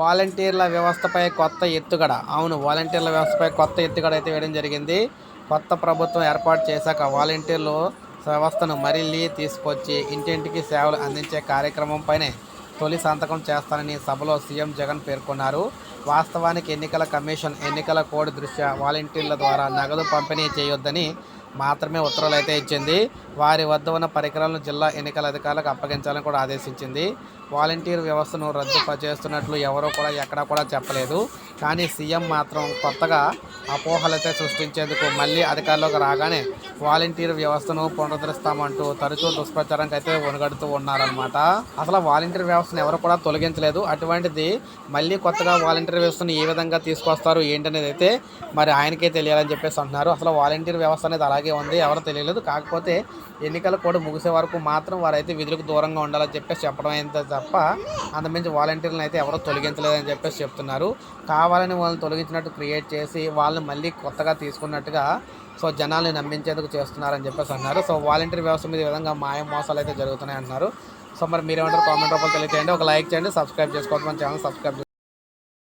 వాలంటీర్ల వ్యవస్థపై కొత్త ఎత్తుగడ. అవును వాలంటీర్ల వ్యవస్థపై కొత్త ఎత్తుగడ అయితే వేయడం జరిగింది. కొత్త ప్రభుత్వం ఏర్పాటు చేశాక వాలంటీర్లు వ్యవస్థను మరిల్లి తీసుకొచ్చి ఇంటింటికి సేవలు అందించే కార్యక్రమం పైనే తొలి సంతకం చేస్తానని సభలో సీఎం జగన్ పేర్కొన్నారు. వాస్తవానికి ఎన్నికల కమిషన్ ఎన్నికల కోడ్ దృష్ట్యా వాలంటీర్ల ద్వారా నగదు పంపిణీ చేయొద్దని మాత్రమే ఉత్తర్వులు అయితే ఇచ్చింది. వారి వద్ద ఉన్న పరికరాలను జిల్లా ఎన్నికల అధికారులకు అప్పగించాలని కూడా ఆదేశించింది. వాలంటీర్ వ్యవస్థను రద్దు చేస్తున్నట్లు ఎవరూ కూడా ఎక్కడా కూడా చెప్పలేదు. కానీ సీఎం మాత్రం కొత్తగా అపోహలతో సృష్టించేందుకు మళ్ళీ అధికారంలోకి రాగానే వాలంటీర్ వ్యవస్థను పునరుద్ధరిస్తామంటూ తరచూ దుష్ప్రచారానికి అయితే వనగడుతూ ఉన్నారనమాట అసలు వాలంటీర్ వ్యవస్థను ఎవరు కూడా తొలగించలేదు. అటువంటిది మళ్ళీ కొత్తగా వాలంటీర్ వ్యవస్థను ఏ విధంగా తీసుకొస్తారు ఏంటనేది అయితే మరి ఆయనకే తెలియాలని చెప్పేసి అంటున్నారు. అసలు వాలంటీర్ వ్యవస్థ అనేది అలాగే ఉంది ఎవరు తెలియలేదు. కాకపోతే ఎన్నికల కూడా ముగిసే వరకు మాత్రం వారైతే విధులకు దూరంగా ఉండాలని చెప్పేసి చెప్పడం అయితే తప్ప అంతమించి వాలంటీర్లను అయితే ఎవరో తొలగించలేదని చెప్పేసి చెప్తున్నారు. కావాలని వాళ్ళని తొలగించినట్టు క్రియేట్ చేసి వాళ్ళని మళ్ళీ కొత్తగా తీసుకున్నట్టుగా సో జనాల్ని నమ్మించేందుకు చేస్తున్నారని చెప్పేసి అన్నారు సో వాలంటీర్ వ్యవస్థ మీద ఈ విధంగా మాయ మోసాలు అయితే జరుగుతున్నాయి అంటున్నారు సో మరి మీరేమంటారు కామెంట్ రూపంలో తెలియజేయండి ఒక లైక్ చేయండి సబ్స్క్రైబ్ చేసుకోవద్దు మన ఛానల్ సబ్స్క్రైబ్